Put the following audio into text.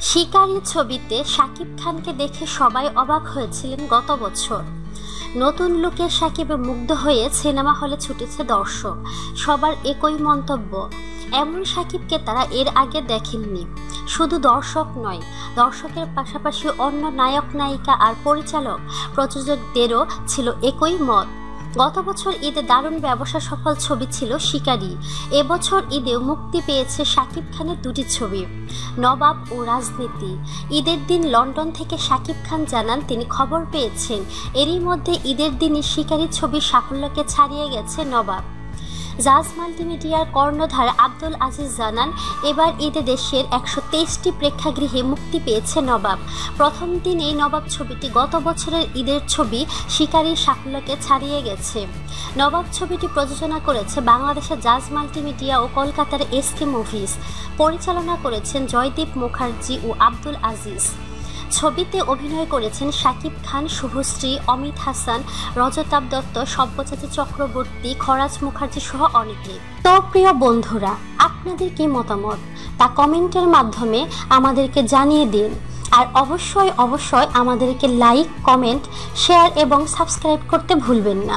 শিকারী ছবিতে শাকিব খানকে দেখে সবাই অবাক হয়েছিলেন গত বছর। নতুন লুকে সাকিবে মুগ্ধ হয়ে সিনেমা হলে ছুটেছে দর্শক। সবার একই মন্তব্য, এমন সাকিবকে তারা এর আগে দেখেননি। শুধু দর্শক নয়, দর্শকের পাশাপাশি অন্য নায়ক, নায়িকা আর পরিচালক প্রযোজকদেরও ছিল একই মত। গত বছর ঈদে দারুণ ব্যবসা সফল ছবি ছিল শিকারি। এবছর ঈদে মুক্তি পেয়েছে শাকিব খানের দুটি ছবি, নবাব ও রাজনীতি। ঈদের দিন লন্ডন থেকে শাকিব খান জানান, তিনি খবর পেয়েছেন, এরই মধ্যে ঈদের দিনই শিকারি ছবির সাফল্যকে ছাড়িয়ে গেছে নবাব। জাজ মাল্টিমিডিয়ার কর্ণধার আব্দুল আজিজ জানান, এবার ঈদে দেশের একশো তেইশটি প্রেক্ষাগৃহে মুক্তি পেয়েছে নবাব। প্রথম দিনেই নবাব ছবিটি গত বছরের ঈদের ছবি শিকারীর সাফল্যকে ছাড়িয়ে গেছে। নবাব ছবিটি প্রযোজনা করেছে বাংলাদেশের জাজ মাল্টিমিডিয়া ও কলকাতার এসকে মুভিজ। পরিচালনা করেছেন জয়দীপ মুখার্জি ও আব্দুল আজিজ। ছবিতে অভিনয় করেছেন শাকিব খান, শুভশ্রী, অমিত হাসান রজতাব দত্ত সব্যসাচী চক্রবর্তী, খরাজ মুখার্জি সহ অনেকে। তো প্রিয় বন্ধুরা, আপনাদের কি মতামত? তা কমেন্টের মাধ্যমে আমাদেরকে জানিয়ে দিন। আর অবশ্যই অবশ্যই আমাদেরকে লাইক, কমেন্ট, শেয়ার এবং সাবস্ক্রাইব করতে ভুলবেন না।